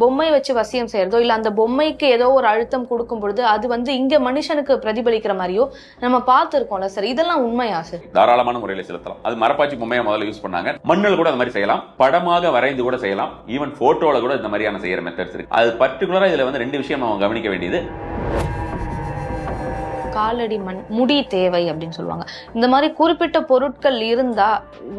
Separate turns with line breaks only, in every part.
பொம்மை வச்சு வசியம் செய்யறதோ இல்ல அந்த பொம்மைக்கு ஏதோ ஒரு அழுத்தம் கொடுக்கும் பொழுது அது வந்து இங்க மனுஷனுக்கு பிரதிபலிக்கிற மாதிரியோ நம்ம பார்த்துருக்கோம்ல சார். இதெல்லாம் உண்மையா சார்?
தாராளமான முறையில் செலுத்தலாம். அது மரப்பாச்சி பொம்மையை முதல்ல யூஸ் பண்ணாங்க. மண்ணில் கூட அந்த மாதிரி செய்யலாம். படமாக வரைந்து கூட செய்யலாம். ஈவன் போட்டோல கூட இந்த மாதிரியான செய்யற மெத்தட்ஸ் இருக்கு. அது பர்டிகுலரா இதுல வந்து ரெண்டு விஷயம் நம்ம கவனிக்க வேண்டியது.
காலடி மண் முடி தேவை அப்படின்னு சொல்லுவாங்க. இந்த மாதிரி குறிப்பிட்ட பொருட்கள் இருந்தா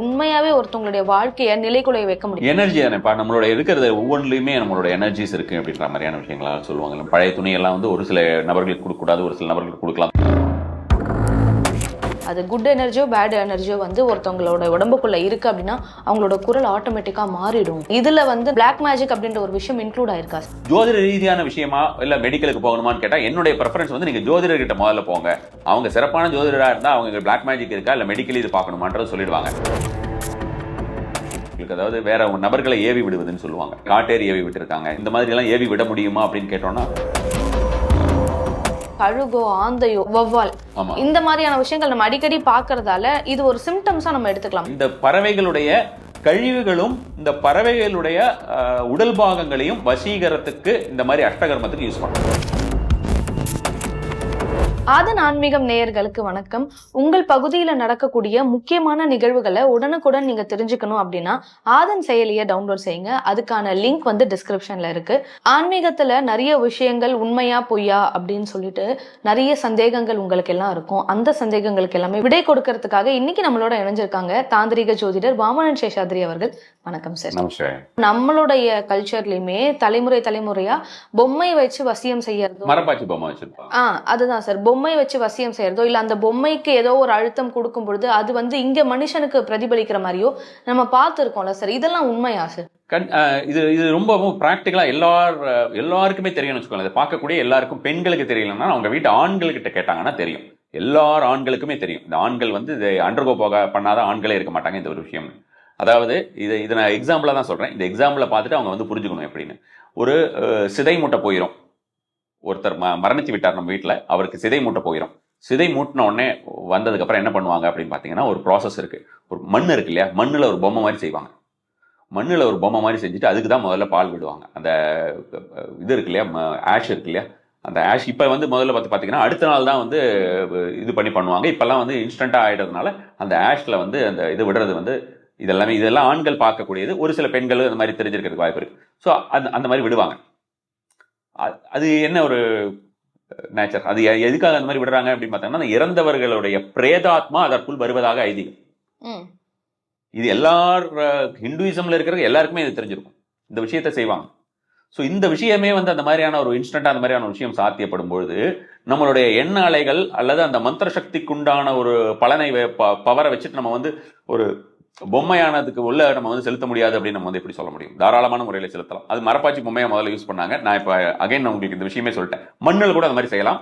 உண்மையாவே ஒருத்தவங்களுடைய வாழ்க்கையை நிலைக்குலைய வைக்க முடியும்.
எனர்ஜி தானேப்பா நம்மளோட இருக்கிறது ஒவ்வொன்றுலையுமே நம்மளோட எனர்ஜிஸ் இருக்கு அப்படின்ற மாதிரியான விஷயங்களா சொல்லுவாங்க. பழைய துணியெல்லாம் வந்து ஒரு சில நபர்களுக்கு கொடுக்கக்கூடாது ஒரு சில நபர்களுக்கு கொடுக்கலாம்.
அது குட் எனர்ஜியோ பேட் எனர்ஜியோ வந்து ஒருத்தவங்களோட உடம்புக்குள்ள இருக்கு அப்படின்னா அவங்களோட குரல் ஆட்டோமேட்டிக்கா மாறிடும். இதுல வந்து பிளாக் மேஜிக் அப்படின்ற ஒரு விஷயம் இன்க்ளூட் ஆயிருக்கா?
ஜோதிட ரீதியான விஷயமா இல்ல மெடிக்கலுக்கு போகணுமான்னு கேட்டா என்னுடைய ப்ரெஃபரன்ஸ் வந்து நீங்க ஜோதிடர்கிட்ட முதல்ல போங்க. அவங்க சிறப்பான ஜோதிடரா இருந்தா அவங்க பிளாக் மேஜிக் இருக்கா இல்ல மெடிக்கலி இது பார்க்கணுமான்றது சொல்லிடுவாங்க. உங்களுக்கு அதாவது வேற நபர்களை ஏவி விடுவதுன்னு சொல்லுவாங்க. காட்டேரி ஏவி விட்டுருக்காங்க. இந்த மாதிரி எல்லாம் ஏவி விட முடியுமா அப்படின்னு கேட்டோம்னா
கழுகோ ஆந்தையோ வௌவால்
ஆமா.
இந்த மாதிரியான விஷயங்கள் நம்ம அடிக்கடி பார்க்கறதால இது ஒரு சிம்டம்ஸா நம்ம எடுத்துக்கலாம்.
இந்த பறவைகளுடைய கழிவுகளும் இந்த பறவைகளுடைய உடல் பாகங்களையும் வசீகரத்துக்கு இந்த மாதிரி அஷ்டகர்மத்துக்கு யூஸ் பண்ணுறோம்
ஆதன் ஆன்மீகம் நேயர்களுக்கு வணக்கம். உங்கள் பகுதியில நடக்கக்கூடிய முக்கியமான நிகழ்வுகளை உடனுக்குடன் நீங்க தெரிஞ்சுக்கணும் அப்படின்னா ஆதன் செயலியை டவுன்லோட் செய்யுங்க. அதுக்கான லிங்க் வந்து டிஸ்கிரிப்ஷன்ல இருக்கு. ஆன்மீகத்துல நிறைய விஷயங்கள் உண்மையா பொய்யா அப்படின்னு சொல்லிட்டு நிறைய சந்தேகங்கள் உங்களுக்கு எல்லாம் இருக்கும். அந்த சந்தேகங்களுக்கு எல்லாமே விடை கொடுக்கறதுக்காக இன்னைக்கு நம்மளோட இணைஞ்சிருக்காங்க தாந்திரிக ஜோதிடர் வாமனன் சேஷாத்ரி அவர்கள். வணக்கம் சார் நம்மளுடைய கல்ச்சர்லயுமே தலைமுறை தலைமுறையா பொம்மை வச்சு வசியம்
வச்சிருப்பாங்க.
ஆ அதுதான் சார் பொம்மை வச்சு வசியம் செய்கிறதோ இல்லை அந்த பொம்மைக்கு ஏதோ ஒரு அழுத்தம் கொடுக்கும் பொழுது அது வந்து இங்கே மனுஷனுக்கு பிரதிபலிக்கிற மாதிரியோ நம்ம பார்த்துருக்கோம்ல சார். இதெல்லாம் உண்மையா சார்?
கண் இது இது ரொம்பவும் ப்ராக்டிக்கலாக எல்லார் எல்லாருக்குமே தெரியும்னு வச்சுக்கோங்க இதை பார்க்கக்கூடிய எல்லாருக்கும் பெண்களுக்கு தெரியலன்னா அவங்க வீட்டு ஆண்கள்கிட்ட கேட்டாங்கன்னா தெரியும். எல்லார் ஆண்களுக்குமே தெரியும். இந்த ஆண்கள் வந்து இதை அண்டர்கோ போக பண்ணாத ஆண்களே இருக்க மாட்டாங்க இந்த ஒரு விஷயம். அதாவது இது இதை நான் எக்ஸாம்பிளாக தான் சொல்கிறேன் இந்த எக்ஸாம்பிளை பார்த்துட்டு அவங்க வந்து புரிஞ்சுக்கணும் எப்படின்னு. ஒரு சிதை மூட்டை போயிடும் ஒருத்தர் ம மரணித்து விட்டார் நம்ம வீட்டில் அவருக்கு சிதை மூட்டை போயிடும் சிதை மூட்டின உடனே வந்ததுக்கப்புறம் என்ன பண்ணுவாங்க அப்படின்னு பார்த்தீங்கன்னா ஒரு ப்ராசஸ் இருக்குது ஒரு மண் இருக்கு இல்லையா? மண்ணில் ஒரு பொம்மை மாதிரி செய்வாங்க. மண்ணில் ஒரு பொம்மை மாதிரி செஞ்சுட்டு அதுக்கு தான் முதல்ல பால் விடுவாங்க. அந்த இது இருக்கு இல்லையா? ஆஷ் இருக்கு இல்லையா? அந்த ஆஷ் இப்போ வந்து முதல்ல பார்த்து பார்த்தீங்கன்னா அடுத்த நாள் தான் வந்து இது பண்ணி பண்ணுவாங்க. இப்போல்லாம் வந்து இன்ஸ்டண்ட்டாக ஆகிடுறதுனால அந்த ஆஷில் வந்து அந்த இது விடுறது வந்து இதெல்லாமே இதெல்லாம் ஆண்கள் பார்க்கக்கூடியது. ஒரு சில பெண்கள் அந்த மாதிரி தெரிஞ்சிருக்கிறதுக்கு வாய்ப்பு இருக்குது ஸோ அந்த அந்த மாதிரி விடுவாங்க. அது என்ன ஒரு நேச்சர் அது எதுக்காக அந்த மாதிரி விடுறாங்க அப்படின்னு பார்த்தோம்னா இறந்தவர்களுடைய பிரேதாத்மா அதற்குள் வருவதாக ஐதீகம். இது எல்லார் அஹ், ஹிந்துயிசம்ல இருக்கிற எல்லாருக்குமே இது தெரிஞ்சிருக்கும். இந்த விஷயத்தை செய்வாங்க. ஸோ இந்த விஷயமே வந்து அந்த மாதிரியான ஒரு இன்ஸ்டன்ட் அந்த மாதிரியான ஒரு விஷயம் சாத்தியப்படும் பொழுது நம்மளுடைய எண்ண அலைகள் அல்லது அந்த மந்திர சக்திக்குண்டான ஒரு பலனை பவரை வச்சுட்டு நம்ம வந்து ஒரு பொம்மையானதுக்கு உள்ள நம்ம வந்து செலுத்த முடியாது அப்படின்னு நம்ம வந்து எப்படி சொல்ல முடியும்? தாராளமான முறையில் செலுத்தலாம். அது மரப்பாச்சி பொம்மையை முதல்ல யூஸ் பண்ணாங்க. நான் இப்போ அகைன் நான் உங்களுக்கு இந்த விஷயமே சொல்லிட்டேன். மண்ணில் கூட அந்த மாதிரி செய்யலாம்.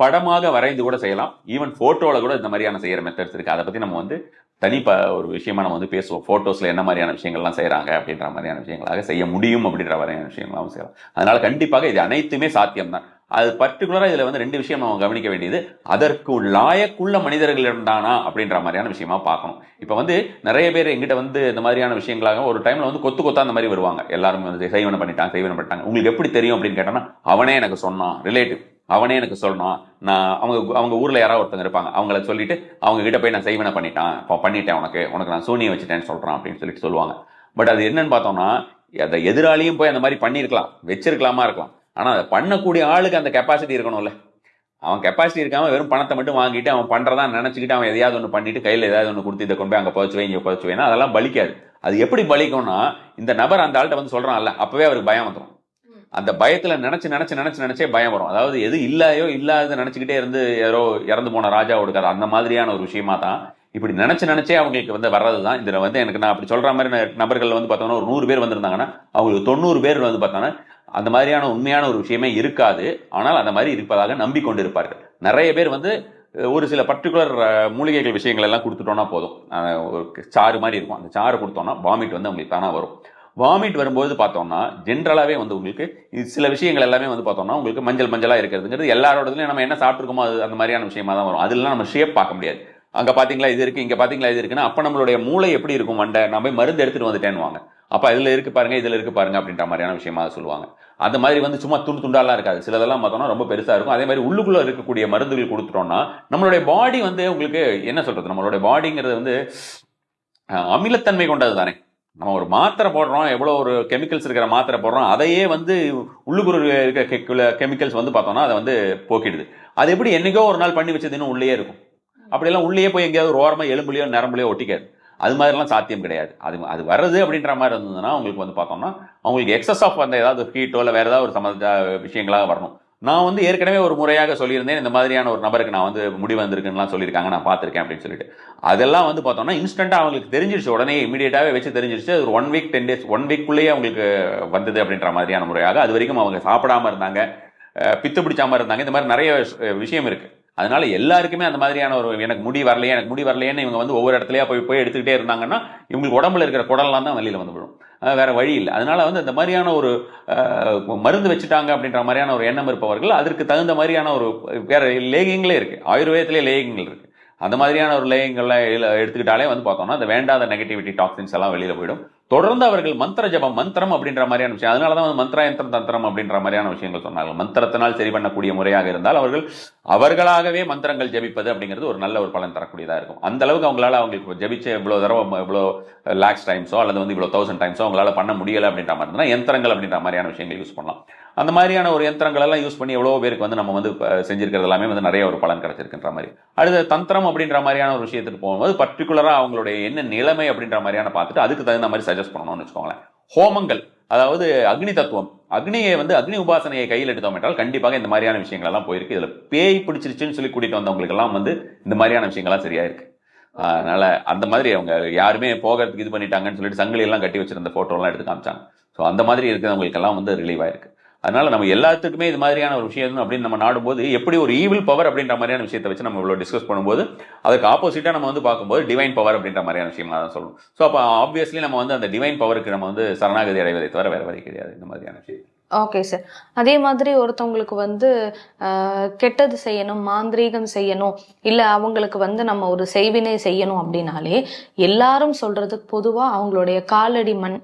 படமாக வரைந்து கூட செய்யலாம். ஈவன் ஃபோட்டோவில் கூட இந்த மாதிரியான செய்கிற மெத்தட்ஸ் இருக்குது அதை பற்றி நம்ம வந்து தனி ப ஒரு விஷயமா நம்ம வந்து பேசுவோம். ஃபோட்டோஸில் என்ன மாதிரியான விஷயங்கள்லாம் செய்கிறாங்க அப்படின்ற மாதிரியான விஷயங்களாக செய்ய முடியும் அப்படின்ற மாதிரியான விஷயங்களாகவும் செய்யலாம். அதனால் கண்டிப்பாக இது அனைத்துமே சாத்தியம் தான் அது பர்டிகுலராக இதில் வந்து ரெண்டு விஷயம் நம்ம கவனிக்க வேண்டியது. அதற்கு லாயக்குள்ள மனிதர்களிடம் தானா அப்படின்ற மாதிரியான விஷயமா பார்க்கணும். இப்போ வந்து நிறைய பேர் எங்கிட்ட வந்து இந்த மாதிரியான விஷயங்களாக ஒரு டைமில் வந்து கொத்து கொத்தா அந்த மாதிரி வருவாங்க. எல்லாரும் வந்து செய்வன பண்ணிட்டாங்க சைவனம் பண்ணிட்டாங்க. உங்களுக்கு எப்படி தெரியும் அப்படின்னு கேட்டோம்னா அவனே எனக்கு சொன்னான் ரிலேட்டிவ் அவனே எனக்கு சொல்லணும் நான் அவங்க அவங்க ஊரில் யாராவது ஒருத்தங்க இருப்பாங்க. அவங்கள சொல்லிட்டு அவங்க கிட்ட போய் நான் செய்வனை பண்ணிட்டான். இப்போ பண்ணிட்டேன் உனக்கு. உனக்கு நான் சூனியம் வச்சுட்டேன்னு சொல்கிறான் அப்படின்னு சொல்லிட்டு சொல்லுவாங்க. பட் அது என்னன்னு பார்த்தோம்னா அதை எதிராளியும் போய் அந்த மாதிரி பண்ணியிருக்கலாம். வச்சிருக்கலாமா இருக்கலாம். ஆனா அதை பண்ணக்கூடிய ஆளுக்கு அந்த கெப்பாசிட்டி இருக்கணும்ல. அவன் கெப்பாசிட்டி இருக்காம வெறும் பணத்தை மட்டும் வாங்கிட்டு அவன் பண்றதா நினச்சிக்கிட்டு அவன் எதையாவது ஒன்று பண்ணிட்டு கையில் ஏதாவது ஒன்று கொடுத்து இதை கொண்டு போய் அங்கே புதைச்சு வை இங்கே வைனா அதெல்லாம் பலிக்காது. அது எப்படி பலிக்கும்னா இந்த நபர் அந்த ஆள்கிட்ட வந்து சொல்றான் அல்ல அப்போவே அவருக்கு பயம் வந்துடும் அந்த பயத்துல நினைச்சு நினைச்சு நினைச்சு நினைச்சே பயம் வரும். அதாவது எது இல்லையோ இல்லாத நினைச்சுக்கிட்டே இருந்து யாரோ இறந்து போன ராஜாவோட கதை அந்த மாதிரியான ஒரு விஷயமா தான் இப்படி நினைச்சு நினைச்சே அவங்களுக்கு வந்து வர்றது தான். இதுல வந்து எனக்கு நான் அப்படி சொல்ற மாதிரி நபர்கள் வந்து பார்த்தோம்னா ஒரு நூறு பேர் வந்திருந்தாங்கன்னா அவங்களுக்கு தொண்ணூறு பேர் வந்து பார்த்தோன்னா அந்த மாதிரியான உண்மையான ஒரு விஷயமே இருக்காது. ஆனால் அந்த மாதிரி இருப்பதாக நம்பிக்கொண்டிருப்பார்கள். நிறைய பேர் வந்து ஒரு சில பர்டிகுலர் மூலிகைகள் விஷயங்கள் எல்லாம் கொடுத்துட்டோன்னா போதும். ஒரு சாறு மாதிரி இருக்கும். அந்த சாறு கொடுத்தோன்னா வாமிட் வந்து அவங்களுக்கு தானாக வரும். வாமிட் வரும்போது பார்த்தோம்னா ஜென்ரலாகவே வந்து உங்களுக்கு இது சில விஷயங்கள் எல்லாமே வந்து பார்த்தோம்னா உங்களுக்கு மஞ்சள் மஞ்சளாக இருக்கிறதுங்கிறது எல்லாரோடதுலையும் நம்ம என்ன சாப்பிட்ருக்கோமோ அது அந்த மாதிரியான விஷயமா தான் வரும். அதெல்லாம் நம்ம ஷேப் பார்க்க முடியாது. அங்கே பார்த்தீங்களா இது இருக்குது இங்கே பார்த்தீங்களா இது இருக்குன்னா அப்போ நம்மளுடைய மூளை எப்படி இருக்கும்? மண்டை நான் போய் மருந்து எடுத்துகிட்டு வந்துட்டேன்னுவாங்க. அப்போ இதில் இருக்கு பாருங்க இதில் இருக்கு பாருங்க அப்படின்ற மாதிரியான விஷயமா சொல்லுவாங்க. அந்த மாதிரி வந்து சும்மா துண்டு துண்டாலாம் இருக்காது. சிலதெல்லாம் பார்த்தோம்னா ரொம்ப பெருசாக இருக்கும். அதே மாதிரி உள்ளுக்குள்ளே இருக்கக்கூடிய மருந்துகள் கொடுத்துட்டோம்னா நம்மளுடைய பாடி வந்து உங்களுக்கு என்ன சொல்கிறது நம்மளுடைய பாடிங்கிறது வந்து அமிலத்தன்மை கொண்டது தானே நம்ம ஒரு மாத்திரை போடுறோம் எவ்வளோ ஒரு கெமிக்கல்ஸ் இருக்கிற மாத்திரை போடுறோம் அதையே வந்து உள்ளுக்குள்ள இருக்க கெமிக்கல்ஸ் வந்து பார்த்தோம்னா அதை வந்து போக்கிடுது. அது எப்படி என்னைக்கோ ஒரு நாள் பண்ணி வச்சது இன்னும் உள்ளே இருக்கும். அப்படியெல்லாம் உள்ளே போய் எங்கேயாவது ஒரு ஓரமாக எலும்புலையோ நரம்புலையோ ஒட்டிக்காது. அது மாதிரிலாம் சாத்தியம் கிடையாது. அது அது வருது அப்படின்ற மாதிரி இருந்ததுன்னா உங்களுக்கு வந்து பார்த்தோம்னா அவங்களுக்கு எக்ஸஸ் ஆஃப் அந்த ஏதாவது ஹீட்டோ இல்லை வேறு ஏதாவது ஒரு சம்மந்த விஷயங்களாக வரணும். நான் வந்து ஏற்கனவே ஒரு முறையாக சொல்லியிருந்தேன் இந்த மாதிரியான ஒரு நபருக்கு நான் வந்து முடி வந்திருக்குன்னுலாம் சொல்லியிருக்காங்க நான் பார்த்துருக்கேன் அப்படின்னு சொல்லிட்டு. அதெல்லாம் வந்து பார்த்தோம்னா இன்ஸ்டண்ட்டாக அவங்களுக்கு தெரிஞ்சிருச்சு. உடனே இமீடியட்டாகவே வச்சு தெரிஞ்சிருச்சு. அது ஒரு one week ten days one வீக்குள்ளேயே அவங்களுக்கு வந்தது அப்படின்ற மாதிரியான முறையாக. அது வரைக்கும் அவங்க சாப்பிடாம இருந்தாங்க பித்து பிடிச்சாமல் இருந்தாங்க. இந்த மாதிரி நிறைய விஷயம் இருக்குது அதனால எல்லாருக்குமே அந்த மாதிரியான ஒரு எனக்கு முடி வரலையே எனக்கு முடி வரலையேன்னு இவங்க வந்து ஒவ்வொரு இடத்துலயா போய் போய் எடுத்துக்கிட்டே இருந்தாங்கன்னா இவங்களுக்கு உடம்புல இருக்கிற குடல்லாம் தான் வெளியில் வந்து விழும். வேற வழி இல்லை. அதனால வந்து இந்த மாதிரியான ஒரு மருந்து வச்சுட்டாங்க அப்படின்ற மாதிரியான ஒரு எண்ணம் இருப்பவர்கள் அதற்கு தகுந்த மாதிரியான ஒரு வேற லேகிங்களே இருக்கு. ஆயுர்வேதத்திலே லேகிங்கள் இருக்கு. அந்த மாதிரியான ஒரு லேயங்கள்லாம் எடுத்துக்கிட்டாலே வந்து பார்த்தோம்னா அந்த வேண்டாத நெகட்டிவிட்டி டாக்ஸின்ஸ் எல்லாம் வெளியில போயிடும். தொடர்ந்து அவர்கள் மந்திர ஜபம் மந்திரம் அப்படின்ற மாதிரியான விஷயம். அதனால தான் வந்து மந்திராயந்திரம் தந்திரம் அப்படின்ற மாதிரியான விஷயங்கள் சொன்னாங்க மந்திரத்தினால் சரி பண்ணக்கூடிய முறையாக இருந்தால் அவர்கள் அவர்களாகவே மந்திரங்கள் ஜபிப்பது அப்படிங்கிறது ஒரு நல்ல ஒரு பலன் தரக்கூடியதாக இருக்கும். அந்த அளவுக்கு அவங்களால அவங்களுக்கு ஜபிச்ச இவ்வளோ தடவை இவ்வளோ லேக்ஸ் டைம்ஸோ அல்லது வந்து இவ்வளோ தௌசண்ட் டைம்ஸோ அவங்களால பண்ண முடியலை அப்படின்ற மாதிரி இருந்தால் யந்திரங்கள் அப்படின்ற மாதிரியான விஷயங்கள் யூஸ் பண்ணலாம். அந்த மாதிரியான ஒரு யந்திரங்கள் எல்லாம் யூஸ் பண்ணி எவ்வளோ பேருக்கு வந்து நம்ம வந்து செஞ்சிருக்கிறது எல்லாமே வந்து நிறைய ஒரு பலன் கிடைச்சிருக்குன்ற மாதிரி. அடுத்து தந்திரம் அப்படின்ற மாதிரியான ஒரு விஷயத்துக்கு போகும்போது பர்டிகுலராக அவங்களுடைய என்ன நிலைமை அப்படின்ற மாதிரியான பார்த்துட்டு அதுக்கு தகுந்த மாதிரி சஜஸ்ட் பண்ணணும்னு வச்சுக்கோங்களேன். ஹோமங்கள் அதாவது அக்னி தத்துவம். அக்னியை வந்து அக்னி உபாசனையை கையில் எடுத்தோம் என்றால் கண்டிப்பாக இந்த மாதிரியான விஷயங்கள் எல்லாம் போயிருக்கு. இதுல பேய் பிடிச்சிருச்சுன்னு சொல்லி கூட்டிட்டு வந்தவங்களுக்கு எல்லாம் வந்து இந்த மாதிரியான விஷயங்கள்லாம் சரியா இருக்கு. அதனால அந்த மாதிரி அவங்க யாருமே போகிறதுக்கு இது பண்ணிட்டாங்கன்னு சொல்லிட்டு சங்கிலி எல்லாம் கட்டி வச்சிருந்த போட்டோ எல்லாம் எடுத்து காமிச்சாங்க. ஸோ அந்த மாதிரி இருக்கிறவங்களுக்கு எல்லாம் வந்து ரிலீவ் ஆயிருக்கு. அதனால நம்ம எல்லாத்துக்குமே இது மாதிரியான ஒரு விஷயம் அப்படின்னு நம்ம நாடும்போது எப்படி ஒரு ஈவில் பவர் அப்படின்ற மாதிரியான விஷயத்தை வச்சு நம்ம இவ்வளோ டிஸ்கஸ் பண்ணும்போது அதுக்கு ஆப்போசிட்டாக நம்ம வந்து பார்க்கும்போது டிவைன் பவர் அப்படின்ற மாதிரியான விஷயமா தான் சொல்லணும். ஸோ அப்போ ஆப்வியஸ்லி நம்ம வந்து அந்த டிவைன் பவருக்கு நம்ம வந்து சரணாகதி அடைவதை தவிர வேற வழி கிடையாது இந்த மாதிரியான விஷயம்
ஓகே சார் அதே மாதிரி ஒருத்தவங்களுக்கு வந்து கெட்டது செய்யணும் மாந்திரீகம் செய்யணும் இல்லை அவங்களுக்கு வந்து நம்ம ஒரு செய்வினை செய்யணும் அப்படின்னாலே எல்லாரும் சொல்றது பொதுவாக அவங்களுடைய காலடி மண்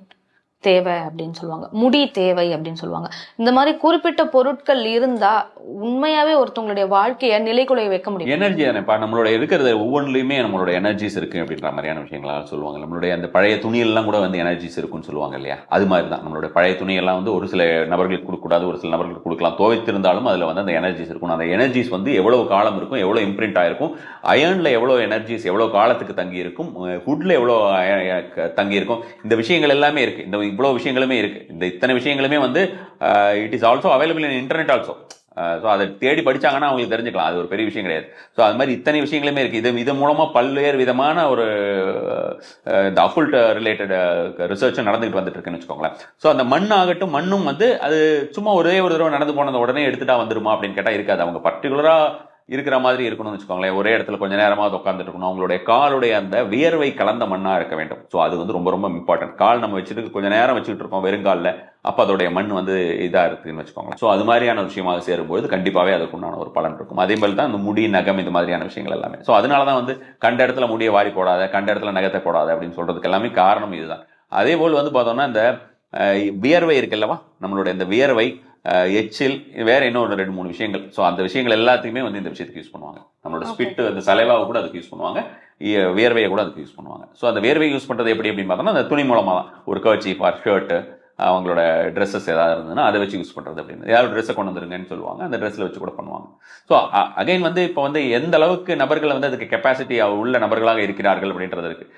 தேவை அப்படின்னு சொல்லுவாங்க. முடி தேவை அப்படின்னு சொல்லுவாங்க. இந்த மாதிரி குறிப்பிட்ட பொருட்கள் இருந்தா உண்மையாவே ஒருத்தவங்களுடைய வாழ்க்கையை நிலைக்குலைய வைக்க முடியும்.
எனர்ஜி தானேப்பா நம்மளோட இருக்கிறது ஒவ்வொன்றுலையுமே நம்மளோட எனர்ஜிஸ் இருக்கு அப்படின்ற மாதிரியான விஷயங்களா சொல்லுவாங்க. நம்மளுடைய அந்த பழைய துணியெல்லாம் கூட வந்து எனர்ஜிஸ் இருக்குன்னு சொல்லுவாங்க இல்லையா? அது மாதிரி தான் நம்மளோட பழைய துணியெல்லாம் வந்து ஒரு சில நபர்களுக்கு கொடுக்கக்கூடாது ஒரு சில நபர்களுக்கு கொடுக்கலாம். துவைத்திருந்தாலும் அதில் வந்து அந்த எனர்ஜிஸ் இருக்கும். அந்த எனர்ஜிஸ் வந்து எவ்வளவு காலம் இருக்கும் எவ்வளோ இம்ப்ரிண்ட் ஆயிருக்கும் அயர்னில் எவ்வளோ எனர்ஜிஸ் எவ்வளோ காலத்துக்கு தங்கி இருக்கும் ஹுட்ல எவ்வளோ தங்கி இருக்கும் இந்த விஷயங்கள் எல்லாமே இருக்கு. இந்த இவ்வளோ விஷயங்களுமே இருக்குது இந்த இத்தனை விஷயங்களுமே வந்து it is also available in internet also so அதை தேடி படித்தாங்கன்னா அவங்களுக்கு தெரிஞ்சுக்கலாம். அது ஒரு பெரிய விஷயம் கிடையாது. ஸோ அது மாதிரி இத்தனை விஷயங்களுமே இருக்குது இது இது மூலமாக பல்வேறு விதமான ஒரு இந்த அஃபுல்ட் ரிலேட்டட் ரிசர்ச்சும் நடந்துகிட்டு வந்துட்டு இருக்குன்னு வச்சுக்கோங்களேன். ஸோ அந்த மண் ஆகட்டும் மண்ணும் வந்து அது சும்மா ஒரே ஒரு தடவை நடந்து போனது உடனே எடுத்துட்டா வந்துருமா அப்படின்னு கேட்டால் இருக்காது. அவங்க பர்டிகுலராக இருக்கிற மாதிரி இருக்கணும்னு வச்சுக்கோங்களேன். ஒரே இடத்துல கொஞ்ச நேரமாக உட்காந்துட்டு இருக்கணும் அவங்களுடைய காலுடைய அந்த வியர்வை கலந்த மண்ணா இருக்க வேண்டும். ஸோ அது வந்து ரொம்ப ரொம்ப இம்பார்ட்டன்ட் கால் நம்ம வச்சுட்டு கொஞ்ச நேரம் வச்சுக்கிட்டு இருக்கோம் வெறுங்காலில். அப்போ அதோடைய மண் வந்து இதாக இருக்குதுன்னு வச்சுக்கோங்களேன். ஸோ அது மாதிரியான விஷயமாக சேரும்போது கண்டிப்பாகவே அதுக்குண்டான ஒரு பலன் இருக்கும். அதே மாதிரி தான் இந்த முடி நகம் இந்த மாதிரியான விஷயங்கள் எல்லாமே. ஸோ அதனால தான் வந்து கண்ட இடத்துல முடியை வாரி போடாத கண்ட இடத்துல நகத்தை போடாத அப்படின்னு சொல்றதுக்கு எல்லாமே காரணம் இதுதான். அதே போல் வந்து பார்த்தோம்னா இந்த வியர்வை இருக்குல்லவா நம்மளுடைய இந்த வியர்வை எச்சில் வேற இன்னும் ஒரு ரெண்டு மூணு விஷயங்கள். ஸோ அந்த விஷயங்கள் எல்லாத்தையுமே வந்து இந்த விஷயத்துக்கு யூஸ் பண்ணுவாங்க. நம்மளோட
Okay.
ஸ்பிட் அந்த சலைவாவை கூட அதுக்கு யூஸ் பண்ணுவாங்க. வியர்வையை கூட அதுக்கு யூஸ் பண்ணுவாங்க. ஸோ அந்த வியர்வை யூஸ் பண்ணுறது எப்படி அப்படின்னு பார்த்தோம்னா அந்த துணி மூலமாக தான் ஒரு கர்ச்சீஃப் ஆர் ஷர்ட்டு அவங்களோட ட்ரெஸ்ஸஸ் ஏதாவது இருந்ததுன்னா அதை வச்சு யூஸ் பண்ணுறது அப்படின்னு. ஏதாவது ட்ரெஸ்ஸை கொண்டு வந்துருங்கன்னு சொல்லுவாங்க. அந்த ட்ரெஸ்ஸில் வச்சு கூட பண்ணுவாங்க. ஸோ அகைன் வந்து இப்போ வந்து எந்த அளவுக்கு நபர்கள் வந்து அதுக்கு கெப்பாசிட்டி உள்ள நபர்களாக இருக்கிறார்கள் அப்படின்றது இருக்குது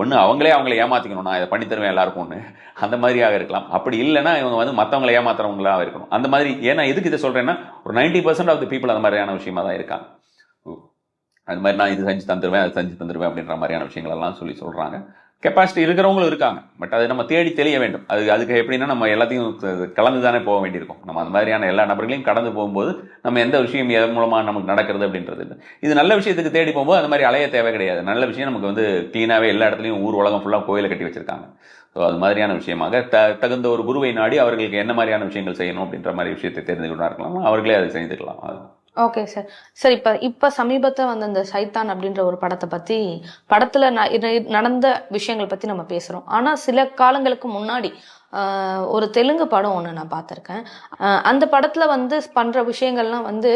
ஒன்று அவங்களே அவங்கள ஏமாற்றிக்கணும் நான் இதை பண்ணி தருவேன் எல்லாருக்கும்னு. அந்த மாதிரியாக இருக்கலாம். அப்படி இல்லைன்னா இவங்க வந்து மற்றவங்களை ஏமாத்துறவங்களாக இருக்கணும். அந்த மாதிரி ஏன்னா எதுக்கு இதை சொல்கிறேன்னா ஒரு ninety percent of the people அந்த மாதிரியான விஷயமா தான் இருக்காங்க. அது மாதிரி நான் இது செஞ்சு தந்துடுவேன் அது செஞ்சு தந்துடுவேன் அப்படின்ற மாதிரியான விஷயங்கள் எல்லாம் சொல்லி சொல்கிறாங்க கெப்பாசிட்டி இருக்கிறவங்களும் இருக்காங்க. பட் அதை நம்ம தேடி தெளிய வேண்டும். அது அதுக்கு எப்படின்னா நம்ம எல்லாத்தையும் க- கலந்து தானே போக வேண்டியிருக்கும். நம்ம அந்த மாதிரியான எல்லா நபர்களையும் கடந்து போகும்போது நம்ம எந்த விஷயம் எதன் மூலமாக நமக்கு நடக்கிறது அப்படின்றது இது நல்ல விஷயத்துக்கு தேடி போகும்போது அந்த மாதிரி அலைய தேவை கிடையாது. நல்ல விஷயம் நமக்கு வந்து க்ளீனாகவே எல்லா இடத்துலையும் ஊர் உலகம் ஃபுல்லாக கோயிலை கட்டி வச்சிருக்காங்க. ஸோ அது மாதிரியான விஷயமாக த தகுந்த ஒரு குருவை நாடி அவர்களுக்கு என்ன மாதிரியான விஷயங்கள் செய்யணும் அப்படின்ற மாதிரி விஷயத்தை தெரிஞ்சுக்கிட்டா இருக்கலாம். அவர்களே அதை செஞ்சுக்கலாம் அது
ஓகே சார் சார் இப்போ இப்போ சமீபத்தில் வந்து இந்த சைத்தான் அப்படின்ற ஒரு படத்தை பற்றி படத்தில் ந நடந்த விஷயங்கள் பற்றி நம்ம பேசுகிறோம் ஆனால் சில காலங்களுக்கு முன்னாடி ஒரு தெலுங்கு படம் ஒன்று நான் பார்த்துருக்கேன். அந்த படத்தில் வந்து பண்ணுற விஷயங்கள்லாம் வந்து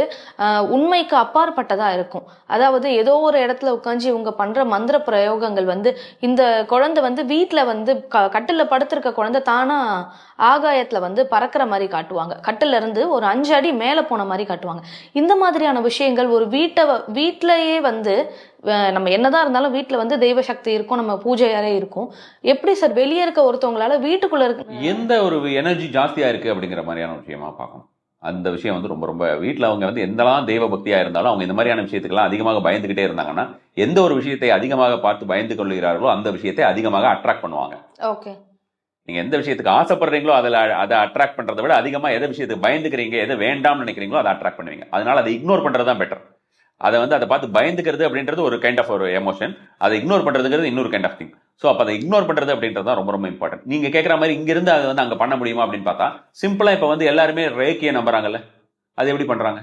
உண்மைக்கு அப்பாற்பட்டதாக இருக்கும். அதாவது ஏதோ ஒரு இடத்துல உட்காந்து இவங்க பண்ணுற மந்திர பிரயோகங்கள் வந்து இந்த குழந்தை வந்து வீட்டில் வந்து க கட்டில் படுத்திருக்க குழந்தை தானாக ஆகாயத்தில் வந்து பறக்கிற மாதிரி காட்டுவாங்க. கட்டிலேருந்து ஒரு அஞ்சு அடி மேலே போன மாதிரி காட்டுவாங்க. இந்த மாதிரியான விஷயங்கள் ஒரு வீட்டை வீட்டிலையே வந்து நம்ம என்னதான் இருந்தாலும் வீட்டில் வந்து தெய்வ சக்தி இருக்கும் நம்ம பூஜை அறை இருக்கும். எப்படி சார் வெளியே இருக்க ஒருத்தவங்களால வீட்டுக்குள்ள இருக்க
எந்த ஒரு எனர்ஜி ஜாஸ்தியா இருக்கு அப்படிங்கிற மாதிரியான விஷயமா பார்க்கணும். அந்த விஷயம் வந்து ரொம்ப ரொம்ப வீட்டில் அவங்க வந்து எந்தெல்லாம் தெய்வ பக்தியா இருந்தாலும் அவங்க இந்த மாதிரியான விஷயத்துக்கெல்லாம் அதிகமாக பயந்துகிட்டே இருந்தாங்கன்னா எந்த ஒரு விஷயத்தை அதிகமாக பார்த்து பயந்து கொள்கிறார்களோ அந்த விஷயத்தை அதிகமாக அட்ராக்ட் பண்ணுவாங்க.
ஓகே.
நீங்க எந்த விஷயத்துக்கு ஆசைப்படுறீங்களோ அதில் அதை அட்ராக்ட் பண்றதை விட அதிகமா எதை விஷயத்துக்கு பயந்துக்கிறீங்க எதை வேண்டாம்னு நினைக்கிறீங்களோ அதை அட்ராக்ட் பண்ணுவீங்க. அதனால அதை இக்னோர் பண்றது தான் பெட்டர் அதை வந்து அதை பார்த்து பயந்துக்கிறது அப்படின்றது ஒரு கைண்ட் ஆஃப் ஒரு எமோஷன் அதை இக்னோர் பண்ணுறதுங்கிறது இன்னொரு கைண்ட் ஆஃப் திங் ஸோ அப்போ அதை இக்னோர் பண்றது அப்படின்றது தான் ரொம்ப ரொம்ப இம்பார்ட்டன்ட் நீங்க கேட்குற மாதிரி இங்கிருந்து அதை வந்து அங்கே பண்ண முடியுமா அப்படின்னு பார்த்தா சிம்பிளா இப்போ வந்து எல்லாருமே ரேக்கியை நம்புறாங்கல்ல. அது எப்படி பண்றாங்க?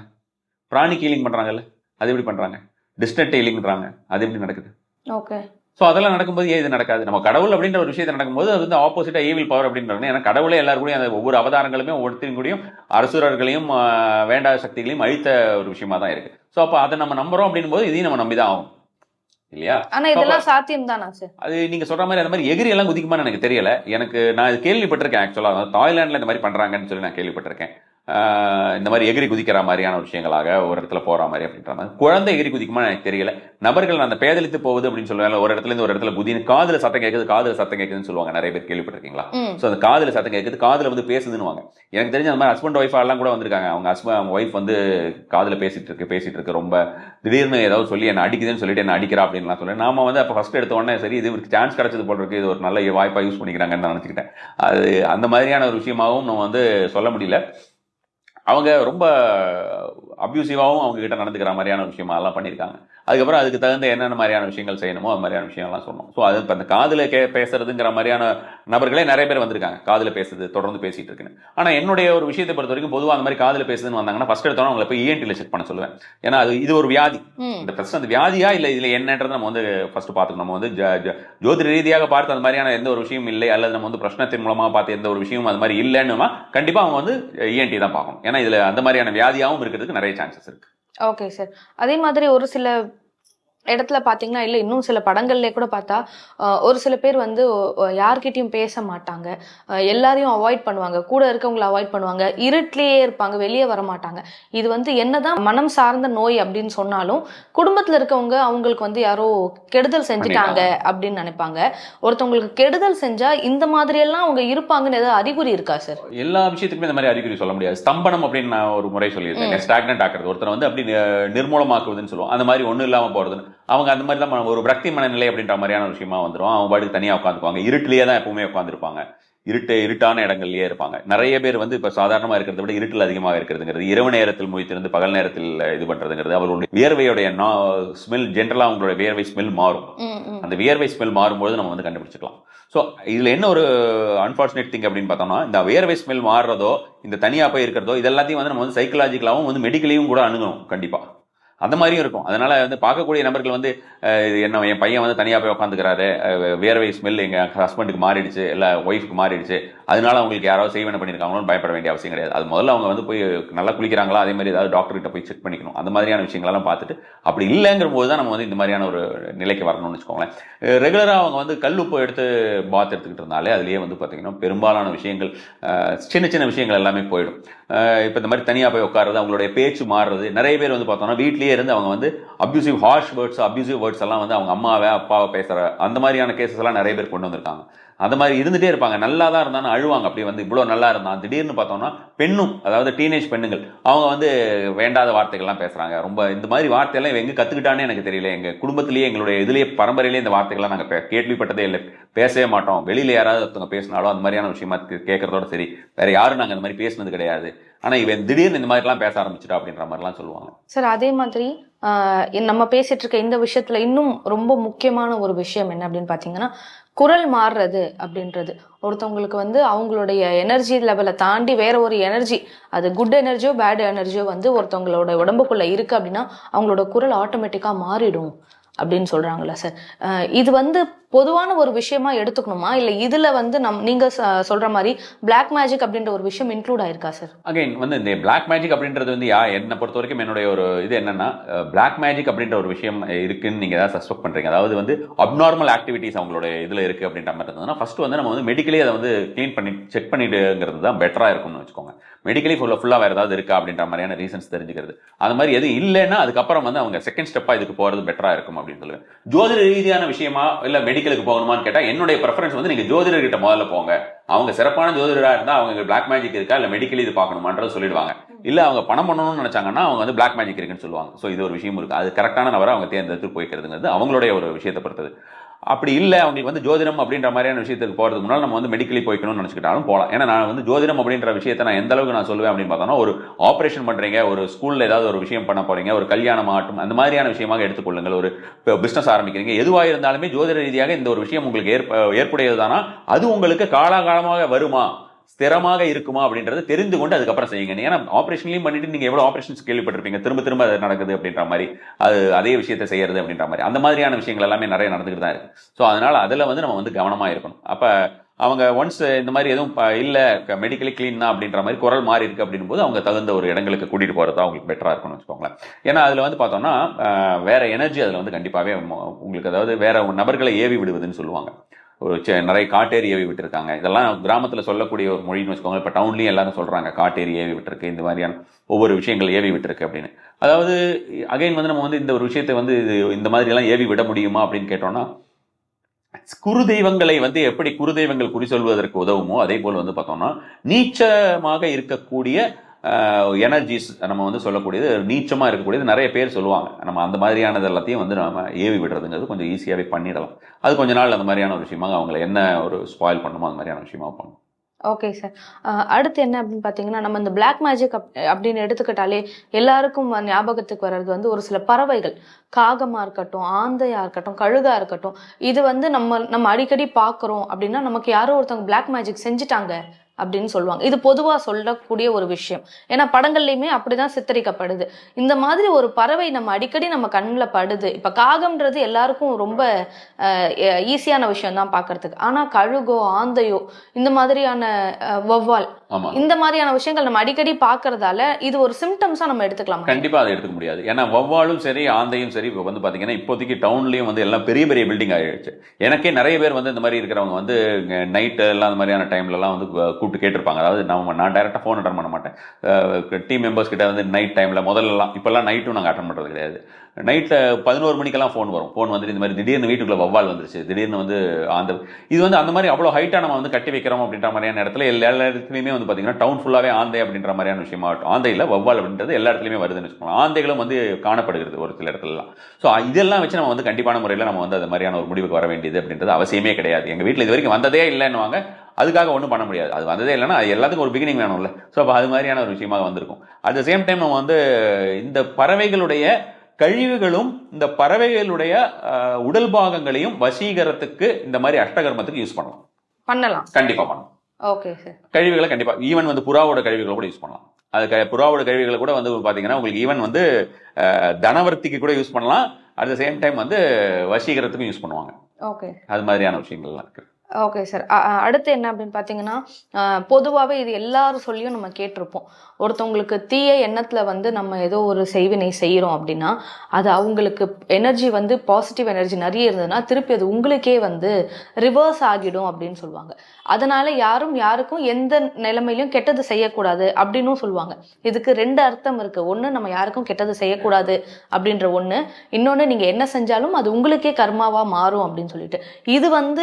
பிராணிக் ஹீலிங் பண்றாங்கல்ல. அது எப்படி பண்றாங்க? டிஸ்டன்ட் ஹீலிங்ன்றாங்க அது எப்படி நடக்குது?
ஓகே
ஸோ அதெல்லாம் நடக்கும்போது ஏன் இது நடக்காது? நம்ம கடவுள் அப்படின்ற ஒரு விஷயத்தை நடக்கும்போது அது வந்து ஆப்போசிட்டா ஈவில் பவர் அப்படின்றாங்க. ஏன்னா கடவுளே எல்லாரும் கூடயும் அந்த ஒவ்வொரு அவதாரங்களுமே ஒவ்வொருத்தரும் கூடயும் அரசுரர்களையும் வேண்டாத சக்திகளையும் அழித்த ஒரு விஷயமா தான் இருக்கு. ஸோ அப்போ அதை நம்ம நம்புறோம் அப்படின்னும் போது இதையும் நம்ம நம்பி தான் ஆகும் இல்லையா?
ஆனா இதெல்லாம் சாத்தியம் தானா சார்
அது நீங்க சொல்ற மாதிரி அந்த மாதிரி எகிரி எல்லாம் குதிக்குமான்னு எனக்கு தெரியல. எனக்கு நான் இது கேள்விப்பட்டிருக்கேன் ஆக்சுவலா தாய்லாந்துல இந்த மாதிரி பண்றாங்கன்னு சொல்லி நான் கேள்விப்பட்டிருக்கேன். இந்த மாதிரி எகிரி குதிக்கிற மாதிரியான ஒரு விஷயங்களாக ஒரு இடத்துல போற மாதிரி அப்படின்ற மாதிரி. குழந்தை எகிரி குதிக்குமா எனக்கு தெரியல. நபர்கள் அந்த பேதலித்து போகுது அப்படின்னு சொல்லுவாங்க ஒரு இடத்துல இருந்து ஒரு இடத்துல குதின்னு காதுல சத்தம் கேட்குது காதுல சத்தம் கேட்குதுன்னு சொல்லுவாங்க. நிறைய பேர் கேள்விப்பட்டிருக்கீங்களா? ஸோ அந்த காதுல சத்தம் கேட்குது காதுல வந்து பேசுதுன்னுவாங்க. எனக்கு தெரிஞ்ச அந்த மாதிரி ஹஸ்பண்ட் ஒய்ஃப் எல்லாம் கூட வந்திருக்காங்க. அவங்க ஹஸ்பண்ட் அவங்க ஒய்ஃப் வந்து காதுல பேசிட்டு இருக்கு பேசிட்டு இருக்கு ரொம்ப. திடீர்னு ஏதாவது சொல்லி என்ன அடிக்குதுன்னு சொல்லிட்டு என்ன அடிக்கிறா அப்படின்லாம் சொல்லி நாம வந்து அப்போ ஃபர்ஸ்ட் எடுத்த உடனே சரி இது இவருக்கு சான்ஸ் கிடைச்சது போல இருக்கு இது ஒரு நல்ல வாய்ப்பா யூஸ் பண்ணிக்கிறாங்கன்னு நான் நினச்சிக்கிட்டேன். அது அந்த மாதிரியான ஒரு விஷயமாகவும் நம்ம வந்து சொல்ல முடியல. அவங்க ரொம்ப அப்யூசிவாகவும் அவங்க கிட்ட நடந்துக்கிற மாதிரியான விஷயமா எல்லாம் பண்ணியிருக்காங்க. அதுக்கப்புறம் அதுக்கு தகுந்த என்னென்ன மாதிரியான விஷயங்கள் செய்யணுமோ அது மாதிரியான விஷயம்லாம் சொன்னோம் ஸோ அது இப்போ அந்த காதில் கே பேசுறதுங்கிற மாதிரியான நபர்களே நிறைய பேர் வந்திருக்காங்க. காதில் பேசுது தொடர்ந்து பேசிட்டு இருக்குன்னு. ஆனால் என்னுடைய ஒரு விஷயத்தை பொறுத்த வரைக்கும் பொதுவாக அந்த மாதிரி காதில் பேசுதுன்னு வந்தாங்கன்னா ஃபர்ஸ்ட் எடுத்தோம் அவங்களை போய் இஎன்டியில் செக் பண்ண சொல்லுவேன். ஏன்னா அது இது ஒரு வியாதி. இந்த ஃபர்ஸ்ட் அந்த வியாதியா இல்லை இதில் என்னன்றது நம்ம வந்து ஃபர்ஸ்ட் பார்த்துக்கணும். நம்ம வந்து ஜோதிட ரீதியாக பார்த்து அந்த மாதிரியான எந்த ஒரு விஷயம் இல்லை அல்லது நம்ம வந்து பிரச்சனத்தின் மூலமாக பார்த்து எந்த ஒரு விஷயமும் அது மாதிரி இல்லைன்னுமா கண்டிப்பாக அவங்க வந்து இஎன்டி தான் பார்க்கணும். ஏன்னா இதில் அந்த மாதிரியான வியாதியாகவும் இருக்கிறதுக்கு நிறைய சான்சஸ் இருக்கு.
ஓகே சார் அதே மாதிரி ஒரு சில இடத்துல பார்த்தீங்கன்னா இல்லை இன்னும் சில படங்கள்லே கூட பார்த்தா ஒரு சில பேர் வந்து யார்கிட்டயும் பேச மாட்டாங்க. எல்லாரையும் அவாய்ட் பண்ணுவாங்க. கூட இருக்கவங்கள அவாய்ட் பண்ணுவாங்க. இருட்டிலேயே இருப்பாங்க. வெளியே வர மாட்டாங்க. இது வந்து என்னதான் மனம் சார்ந்த நோய் அப்படின்னு சொன்னாலும் குடும்பத்தில் இருக்கவங்க அவங்களுக்கு வந்து யாரோ கெடுதல் செஞ்சுட்டாங்க அப்படின்னு நினைப்பாங்க. ஒருத்தவங்களுக்கு கெடுதல் செஞ்சா இந்த மாதிரியெல்லாம் அவங்க இருப்பாங்கன்னு ஏதாவது அறிகுறி இருக்கா சார்?
எல்லா விஷயத்துக்குமே இந்த மாதிரி அறிகுறி சொல்ல முடியாது. ஸ்தம்பனம் அப்படின்னு நான் ஒரு முறை சொல்லியிருக்கேன். ஸ்டாக்னட் ஆக்குறது. ஒருத்தர் வந்து அப்படி நிர்மூலமாக்குவதுன்னு சொல்லுவோம். அந்த மாதிரி ஒன்றும் இல்லாமல் போகிறதுன்னு அவங்க அந்த மாதிரி தான் ஒரு விரக்தி மனநிலை அப்படின்ற மாதிரியான விஷயமா வந்துடும் அவங்க பாட்டுக்கு தனியாக உட்காந்துக்குவாங்க. இருட்டிலேயே தான் எப்பவுமே உட்காந்துருப்பாங்க. இருட்டு இருட்டான இடங்கள்லயே இருப்பாங்க. நிறைய பேர் வந்து இப்போ சாதாரணமாக இருக்கிறத விட இருட்டில் அதிகமாக இருக்கிறதுங்கிறது இரவு நேரத்தில் முழித்திருந்து பகல் நேரத்தில் இது பண்ணுறதுங்கிறது அவர்களுடைய வியர்வையுடைய ஸ்மெல் ஜென்ரலாக அவங்களுடைய வியர்வை ஸ்மெல் மாறும். அந்த வியர்வை ஸ்மெல் மாறும்போது நம்ம வந்து கண்டுபிடிச்சிக்கலாம். ஸோ இதில் என்ன ஒரு அன்ஃபார்ச்சுனேட் திங் அப்படின்னு பார்த்தோம்னா இந்த வியர்வை ஸ்மெல் மாறுறதோ இந்த தனியாக போய் இருக்கிறதோ இது எல்லாத்தையும் வந்து நம்ம வந்து சைக்கலாஜிக்கலாகவும் வந்து மெடிக்கலையும் கூட அணுகணும் கண்டிப்பாக அந்த மாதிரியும் இருக்கும். அதனால வந்து பார்க்கக்கூடிய நபர்கள் வந்து என்ன என் பையன் வந்து தனியாக போய் உட்காந்துக்கிறாரு வியர்வை ஸ்மெல் எங்கள் ஹஸ்பண்டுக்கு மாறிடுச்சு இல்லை ஒய்ஃப்க்கு மாறிடுச்சு. அதனால அவங்களுக்கு யாராவது செய்வன பண்ணியிருக்காங்களோன்னு பயப்பட வேண்டிய அவசியம் கிடையாது. அது முதல்ல அவங்க வந்து போய் நல்லா குளிக்கிறாங்களா? அதே மாதிரி ஏதாவது டாக்டர் கிட்ட போய் செக் பண்ணிக்கணும். அந்த மாதிரியான விஷயங்களெல்லாம் பார்த்துட்டு அப்படி இல்லைங்கிற போது தான் நம்ம வந்து இந்த மாதிரியான ஒரு நிலைக்கு வரணும்னு வச்சுக்கோங்களேன். ரெகுலராக அவங்க வந்து கல்லுப்பு எடுத்து பாத் எடுத்துக்கிட்டு இருந்தாலே அதுலேயே வந்து பார்த்தீங்கன்னா பெரும்பாலான விஷயங்கள் சின்ன சின்ன விஷயங்கள் எல்லாமே போயிடும். இப்போ இந்த மாதிரி தனியாக போய் உட்காறது அவங்களுடைய பேச்சு மாறுறது நிறைய பேர் வந்து பார்த்தோம்னா வீட்லேயே இருந்து அவங்க வந்து abusive harsh words abusive words எல்லாம் வந்து அவங்க அம்மாவை அப்பாவை பேசுகிற அந்த மாதிரியான கேசஸ் எல்லாம் நிறைய பேர் கொண்டு வந்திருக்காங்க. அந்த மாதிரி இருந்துட்டே இருப்பாங்க. நல்லா தான் இருந்தாலும் அழுவாங்க. அப்படி வந்து இவ்வளோ நல்லா இருந்தான். திடீர்னு பார்த்தோம்னா பெண்ணும் அதாவது டீனேஜ் பெண்ணுங்கள் அவங்க வந்து வேண்டாத வார்த்தைகள்லாம் பேசுகிறாங்க ரொம்ப இந்த மாதிரி வார்த்தையெல்லாம் இவங்க எங்கே கற்றுக்கிட்டானே எனக்கு தெரியல. எங்கள் குடும்பத்திலேயே எங்களுடைய இதுலேயே பரம்பரையிலேயே இந்த வார்த்தைகள்லாம் நாங்கள் கேள்விப்பட்டதே இல்லை. பேசவே மாட்டோம். வெளியில யாராவது ஒருத்தவங்க பேசினாலும் அந்த மாதிரியான விஷயமா கேட்குறதோட சரி. வேற யாரும் நாங்கள் அந்த மாதிரி பேசினது கிடையாது. ஆனால் இவன் திடீர்னு இந்த மாதிரிலாம் பேச ஆரம்பிச்சிட்டா அப்படின்ற மாதிரிலாம் சொல்லுவாங்க.
சார் அதே மாதிரி நம்ம பேசிட்டு இருக்க இந்த விஷயத்துல இன்னும் ரொம்ப முக்கியமான ஒரு விஷயம் என்ன அப்படின்னு பாத்தீங்கன்னா குரல் மாறுறது அப்படின்றது. ஒருத்தவங்களுக்கு வந்து அவங்களுடைய எனர்ஜி லெவலை தாண்டி வேற ஒரு எனர்ஜி அது குட் எனர்ஜியோ பேட் எனர்ஜியோ வந்து ஒருத்தவங்களோட உடம்புக்குள்ள இருக்கு அப்படின்னா அவங்களோட குரல் ஆட்டோமேட்டிக்காக மாறிடும் அப்படின்னு சொல்கிறாங்களா சார் இது வந்து பொதுவான ஒரு விஷயமா எடுத்துக்கணுமா? இல்ல இதுல வந்து நம் நீங்க சொல்கிற சொல்ற மாதிரி பிளாக் மேஜிக் அப்படின்ற ஒரு விஷயம் இன்க்ளூட் ஆயிருக்கா சார்
அகைன் வந்து இந்த பிளாக் மேஜிக் அப்படின்றது வந்து யா என்னை பொறுத்த வரைக்கும் என்னுடைய ஒரு இது என்னன்னா பிளாக் மேஜிக் அப்படின்ற ஒரு விஷயம் இருக்குன்னு நீங்க ஏதாவது சஸ்பெக்ட் பண்றீங்க. அதாவது வந்து அப்நார்மல் ஆக்டிவிட்டிஸ் அவங்களோட இதுல இருக்கு அப்படின்ற மாதிரி இருந்ததுன்னா ஃபர்ஸ்ட் வந்து நம்ம வந்து மெடிக்கலி அதை வந்து க்ளீன் பண்ணி செக் பண்ணிட்டுங்கிறது தான் பெட்டரா இருக்கும்னு வச்சுக்கோங்க. மெடிக்கலி ஃபுல்லாக ஃபுல்லாக வேறு ஏதாவது இருக்கா அப்படின்ற மாதிரியான ரீசன்ஸ் தெரிஞ்சுக்கிறது. அது மாதிரி எதுவும் இல்லைன்னா அதுக்கப்புறம் வந்து அவங்க செகண்ட் ஸ்டெப்பாக இதுக்கு போகிறது பெட்டராக இருக்கும் அப்படின்னு சொல்லுவேன். ஜோதிட ரீதியான விஷயமா இல்லை மெடிக்கல் மெடிக்கலுக்கு போகணுமான்னு கேட்டால் என்னுடைய ப்ரெஃபரன்ஸ் வந்து நீங்கள் ஜோதிடர்கிட்ட முதல்ல போங்க. அவங்க சிறப்பான ஜோதிடராக இருந்தால் அவங்க பிளாக் மேஜிக் இருக்கா இல்லை மெடிக்கல் இது பார்க்கணுமான்றது சொல்லிடுவாங்க. இல்லை அவங்க பணம் பண்ணணும்னு நினச்சாங்கன்னா அவங்க வந்து பிளாக் மேஜிக் இருக்குன்னு சொல்லுவாங்க. ஸோ இது ஒரு விஷயம் இருக்குது அது கரெக்டான நபரை அவங்க தேர்ந்தெடுத்து போய்க்கிறதுங்கிறது அவங்களுடைய ஒரு விஷயத்தை பொறுத்தது. அப்படி இல்லை அவங்களுக்கு வந்து ஜோதிடம் அப்படின்ற மாதிரியான விஷயத்துக்கு போகிறதுக்கு முன்னால் நம்ம வந்து மெடிக்கலி போய்க்கணும்னு நினச்சிக்கிட்டாலும் போகலாம். ஏன்னா நான் வந்து ஜோதிடம் அப்படின்ற விஷயத்தை நான் எந்த அளவுக்கு நான் சொல்லுவேன் அப்படின்னு பார்த்தோன்னா ஒரு ஆப்ரேஷன் பண்ணுறீங்க ஒரு ஸ்கூலில் ஏதாவது ஒரு விஷயம் பண்ண போகிறீங்க ஒரு கல்யாணம் ஆட்டும் அந்த மாதிரியான விஷயமாக எடுத்துக்கொள்ளுங்கள் ஒரு பிஸ்னஸ் ஆரம்பிக்கிறீங்க. எதுவாக இருந்தாலுமே ஜோதிட ரீதியாக இந்த ஒரு விஷயம் உங்களுக்கு ஏற்ப ஏற்புடையதுதானா? அது உங்களுக்கு காலாகாலமாக வருமா? ஸ்திரமாக இருக்குமா அப்படின்றத தெரிந்து கொண்டு அதுக்கப்புறம் செய்யுங்க. ஏன்னா ஆப்ரேஷன்லையும் பண்ணிட்டு நீங்க எவ்வளவு ஆப்ரேஷன்ஸ் கேள்விப்பட்டிருப்பீங்க? திரும்ப திரும்ப அது நடக்குது அப்படின்ற மாதிரி அது அதே விஷயத்தை செய்யறது அப்படின்ற மாதிரி. அந்த மாதிரியான விஷயங்கள் எல்லாமே நிறைய நடந்துகிட்டு தான் இருக்கு. ஸோ அதனால அதுல வந்து நம்ம வந்து கவனமா இருக்கணும். அப்ப அவங்க ஒன்ஸ் இந்த மாதிரி எதுவும் இல்லை மெடிக்கலி க்ளீன் தான் அப்படின்ற மாதிரி குரல் மாறி இருக்கு அப்படின்னும் போது அவங்க தகுந்த ஒரு இடங்களுக்கு கூட்டிட்டு போகிறது அவங்களுக்கு பெட்டராக இருக்கும்னு வச்சுக்கோங்களேன். ஏன்னா அதில் வந்து பார்த்தோம்னா வேற எனர்ஜி அதில் வந்து கண்டிப்பாகவே உங்களுக்கு அதாவது வேற நபர்களை ஏவி விடுவதுன்னு சொல்லுவாங்க. ஒரு நிறைய காட்டேரி ஏவி விட்டுருக்காங்க. இதெல்லாம் கிராமத்தில் சொல்லக்கூடிய ஒரு மொழின்னு வச்சுக்கோங்க இப்போ டவுன்லேயும் எல்லாரும் சொல்கிறாங்க காட்டேரி ஏவி விட்டுருக்கு இந்த மாதிரியான ஒவ்வொரு விஷயங்கள் ஏவி விட்டுருக்கு அப்படின்னு. அதாவது அகைன் வந்து நம்ம வந்து இந்த ஒரு விஷயத்தை வந்து இது இந்த மாதிரி எல்லாம் ஏவி விட முடியுமா அப்படின்னு கேட்டோம்னா குரு தெய்வங்களை வந்து எப்படி குரு தெய்வங்கள் குறி சொல்வதற்கு உதவுமோ அதே போல் வந்து பார்த்தோம்னா நீச்சமாக இருக்கக்கூடிய எனர்ஜிஸ் நம்ம வந்து சொல்லக்கூடியது நீச்சமாக இருக்கக்கூடியது நிறைய பேர் சொல்லுவாங்க. நம்ம அந்த மாதிரியானது எல்லாத்தையும் வந்து நம்ம ஏவி விடுறதுங்கிறது கொஞ்சம் ஈஸியாகவே பண்ணிடலாம். அது கொஞ்ச நாள் அந்த மாதிரியான ஒரு விஷயமாக அவங்களை என்ன ஒரு ஸ்பாயில் பண்ணுமோ அந்த மாதிரியான விஷயமா பண்ணும்.
ஓகே சார் அடுத்து என்ன அப்படின்னு பார்த்தீங்கன்னா நம்ம இந்த பிளாக் மேஜிக் அப் அப்படின்னு எடுத்துக்கிட்டாலே எல்லாருக்கும் ஞாபகத்துக்கு வர்றது வந்து ஒரு சில பறவைகள். காகமாக இருக்கட்டும் ஆந்தையாக இருக்கட்டும் கழுதாக இருக்கட்டும். இது வந்து நம்ம நம்ம அடிக்கடி பார்க்குறோம் அப்படின்னா நமக்கு யாரோ ஒருத்தவங்க பிளாக் மேஜிக் செஞ்சுட்டாங்க அப்படின்னு சொல்லுவாங்க. இது பொதுவா சொல்லக்கூடிய ஒரு விஷயம். ஏன்னா படங்கள்லையுமே அப்படிதான் சித்தரிக்கப்படுது. இந்த மாதிரி ஒரு பறவை நம்ம அடிக்கடி நம்ம கண்ணில் படுது. இப்ப காகம்ன்றது எல்லாருக்கும் ரொம்ப ஈஸியான விஷயம் தான் பார்க்கிறதுக்கு ஆனா கழுகோ ஆந்தையோ இந்த மாதிரியான வௌவால் இந்த மாதிரியான விஷயங்கள் நம்ம அடிக்கடி பார்க்கறதால இது ஒரு சிம்டம்ஸா நம்ம எடுத்துக்கலாம்
கண்டிப்பா அதை எடுத்துக்க முடியாது. ஏன்னா வவ்வாலும் சரி ஆந்தையும் சரி இப்போ வந்து பாத்தீங்கன்னா இப்போதைக்கு டவுன்லயும் வந்து எல்லாம் பெரிய பெரிய பில்டிங் ஆயிடுச்சு. எனக்கே நிறைய பேர் வந்து இந்த மாதிரி இருக்கிறவங்க வந்து நைட்டு எல்லாம் அந்த மாதிரியான டைம்ல எல்லாம் வந்து கூப்பிட்டு கேட்டிருப்பாங்க. அதாவது நம்ம நான் டேரெக்டாக ஃபோன் அட்டன் பண்ண மாட்டேன். டீம் மெம்பர்ஸ் கிட்ட வந்து நைட் டைமில் முதல்லலாம் இப்போல்லாம் நைட்டும் நாங்கள் அட்டன் பண்ணுறது கிடையாது. நைட்டில் பதினோரு மணிக்கெல்லாம் ஃபோன் வரும். ஃபோன் வந்துட்டு இந்த மாதிரி திடீர்னு வீட்டுக்குள்ள வவ்வால் வந்துருச்சு. திடீர்னு வந்து அந்த இது வந்து அந்த மாதிரி அவ்வளோ ஹைட்டாக நம்ம வந்து கட்டி வைக்கிறோம் அப்படின்ற மாதிரியான இடத்துல எல்லா இடத்துலையுமே வந்து பார்த்தீங்கன்னா டவுன் ஃபுல்லாகவே ஆந்தை அப்படின்ற மாதிரியான விஷயமா ஆகட்டும். ஆந்தையில் வவ்வால் அப்படின்றது எல்லா இடத்துலையுமே வருதுன்னு வச்சுக்கோங்க ஆந்தைகளும் வந்து காணப்படுகிறது ஒரு சில இடத்துலலாம். ஸோ இதெல்லாம் வச்சு நம்ம வந்து கண்டிப்பான முறையில் நம்ம வந்து அது மாதிரியான ஒரு முடிவுக்கு வர வேண்டியது அப்படின்றது அவசியமே கிடையாது. எங்கள் வீட்டில் இது வரைக்கும் வந்ததே இல்லைன்னுவாங்க. அதுக்காக ஒன்றும் பண்ண முடியாது. அது வந்ததே இல்லைன்னா அது எல்லாத்துக்கும் ஒரு பிகினிங் வேணும்ல. ஸோ அப்போ அது மாதிரியான ஒரு விஷயமாக வந்திருக்கும். அட் த சேம் டைம் நம்ம வந்து இந்த பறவைகளுடைய கழிவுகளும் இந்த பறவைகளுடைய உடல் பாகங்களையும் வசீகரத்துக்கு இந்த மாதிரி அஷ்டகர்மத்துக்கு யூஸ் பண்ணலாம்.
பண்ணலாம்.
கண்டிப்பா பண்ணலாம்.
ஓகே சார்
கழிவுகளை கண்டிப்பா ஈவன் வந்து புறாவோட கழிவுகளை கூட யூஸ் பண்ணலாம். அது க- புறாவோட கழிவுகளை கூட வந்து பாத்தீங்கன்னா உங்களுக்கு ஈவன் வந்து தனவர்த்திக்கு கூட யூஸ் பண்ணலாம். அட் த சேம் டைம் வந்து வசீகரத்துக்கும் யூஸ் பண்ணுவாங்க.
ஓகே
அது மாதிரியான விஷயங்கள்லாம் இருக்கு.
ஓகே சார் அடுத்து என்ன அப்படின்னு பார்த்தீங்கன்னா பொதுவாகவே இது எல்லாரும் சொல்லியும் நம்ம கேட்டிருப்போம். ஒருத்தவங்களுக்கு தீய எண்ணத்தில் வந்து நம்ம ஏதோ ஒரு செய்வினை செய்கிறோம் அப்படின்னா அது அவங்களுக்கு எனர்ஜி வந்து பாசிட்டிவ் எனர்ஜி நிறைய இருந்ததுன்னா திருப்பி அது உங்களுக்கே வந்து ரிவர்ஸ் ஆகிடும் அப்படின்னு சொல்லுவாங்க. அதனால் யாரும் யாருக்கும் எந்த நிலைமையிலும் கெட்டது செய்யக்கூடாது அப்படின்னும் சொல்லுவாங்க. இதுக்கு ரெண்டு அர்த்தம் இருக்குது ஒன்று நம்ம யாருக்கும் கெட்டது செய்யக்கூடாது அப்படின்ற ஒன்று இன்னொன்று நீங்கள் என்ன செஞ்சாலும் அது உங்களுக்கே கர்மாவாக மாறும் அப்படின்னு சொல்லிட்டு. இது வந்து